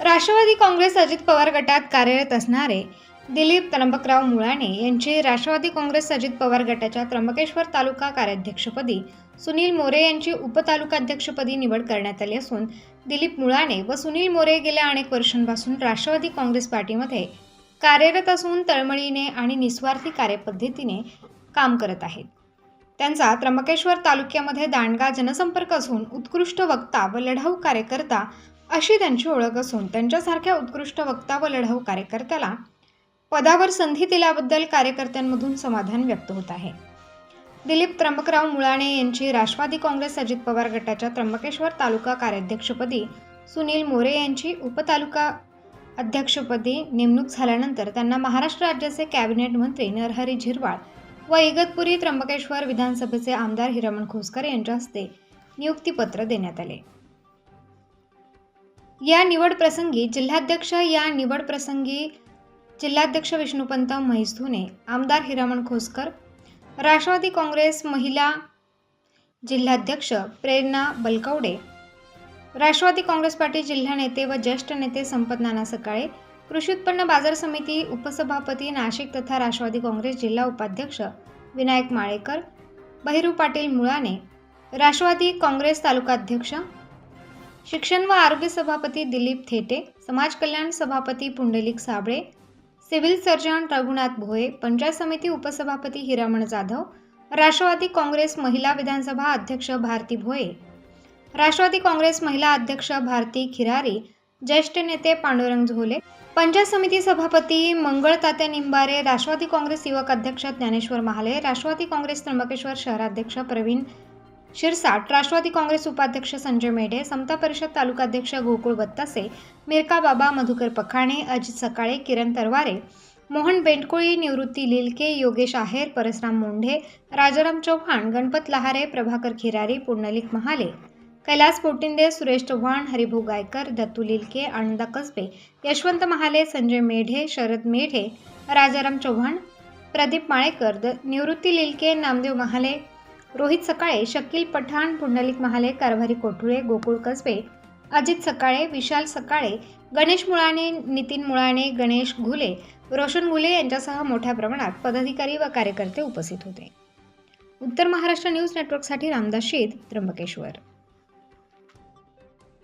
राष्ट्रवादी काँग्रेस अजित पवार गटात कार्यरत असणारे दिलीप त्र्यंबकराव मुळाणे यांची राष्ट्रवादी काँग्रेस अजित पवार गटाच्या त्र्यंबकेश्वर तालुका कार्याध्यक्षपदी सुनील मोरे यांची उपतालुकाध्यक्षपदी निवड करण्यात आली असून दिलीप मुळाणे व सुनील मोरे गेल्या अनेक वर्षांपासून राष्ट्रवादी काँग्रेस पार्टीमध्ये कार्यरत असून तळमळीने आणि निस्वार्थी कार्यपद्धतीने काम करत आहेत. त्यांचा त्र्यंबकेश्वर तालुक्यामध्ये दांडगा जनसंपर्क असून उत्कृष्ट वक्ता व लढाऊ कार्यकर्ता अशी त्यांची ओळख असून त्यांच्यासारख्या उत्कृष्ट वक्ता व लढाऊ कार्यकर्त्याला पदावर संधी दिल्याबद्दल कार्यकर्त्यांमधून समाधान व्यक्त होत आहे. दिलीप त्र्यंबकराव मुळाणे यांची राष्ट्रवादी काँग्रेस अजित पवार गटाच्या त्र्यंबकेश्वर तालुका कार्याध्यक्षपदी सुनील मोरे यांची उपतालुका अध्यक्षपदी नेमणूक झाल्यानंतर त्यांना महाराष्ट्र राज्याचे कॅबिनेट मंत्री नरहरी झिरवाळ व इगतपुरी त्र्यंबकेश्वर विधानसभेचे आमदार हिरमण खोसकर यांच्या हस्ते नियुक्तीपत्र देण्यात आले. या निवड प्रसंगी जिल्हाध्यक्ष या निवड प्रसंगी जिल्हाध्यक्ष विष्णुपंत म्हैसधुने आमदार हिरामण खोसकर राष्ट्रवादी काँग्रेस महिला जिल्हाध्यक्ष प्रेरणा बलकवडे राष्ट्रवादी काँग्रेस पार्टी जिल्हा नेते व ज्येष्ठ नेते संपत नाना सकाळे कृषी उत्पन्न बाजार समिती उपसभापती नाशिक तथा राष्ट्रवादी काँग्रेस जिल्हा उपाध्यक्ष विनायक माळेकर बहिरू पाटील मुळाने राष्ट्रवादी काँग्रेस तालुकाध्यक्ष शिक्षण व आरोग्य सभापती दिलीप थेटे समाज कल्याण सभापती पुंडलिक साबळे सिव्हिल सर्जन रघुनाथ भोये पंचायत समिती उपसभापती हिरामण जाधव राष्ट्रवादी काँग्रेस महिला विधानसभा अध्यक्ष भारती भोये राष्ट्रवादी काँग्रेस महिला अध्यक्ष भारती खिरारी ज्येष्ठ नेते पांडुरंग झोले पंचायत समिती सभापती मंगळ तात्या निंबारे राष्ट्रवादी काँग्रेस युवक अध्यक्ष ज्ञानेश्वर महाले राष्ट्रवादी काँग्रेस त्र्यंबकेश्वर शहराध्यक्ष प्रवीण शिरसाट राष्ट्रवादी काँग्रेस उपाध्यक्ष संजय मेढे समता परिषद तालुकाध्यक्ष गोकुळ बत्तासे मिरका बाबा मधुकर पखाणे अजित सकाळे किरण तरवारे मोहन बेंडकोळी निवृत्ती लिलके योगेश आहेर परसराम मोंढे राजाराम चव्हाण गणपत लहारे प्रभाकर खिरारी पुंडलिक महाले कैलास पोटिंदे सुरेश चव्हाण हरिभाऊ गायकर दत्तू लिलके आनंदा कसबे यशवंत महाले संजय मेढे शरद मेढे राजाराम चव्हाण प्रदीप माळेकर द निवृत्ती लिलके नामदेव महाले रोहित सकाळे शकील पठाण पुंडलिक महाले कारभारी कोठुळे गोकुळ कसबे अजित सकाळे विशाल सकाळे गणेश मुळाणे नितीन मुळाणे गणेश घुले रोशन घुले यांच्यासह मोठ्या प्रमाणात पदाधिकारी व कार्यकर्ते उपस्थित होते. उत्तर महाराष्ट्र न्यूज नेटवर्कसाठी रामदास शीद त्र्यंबकेश्वर.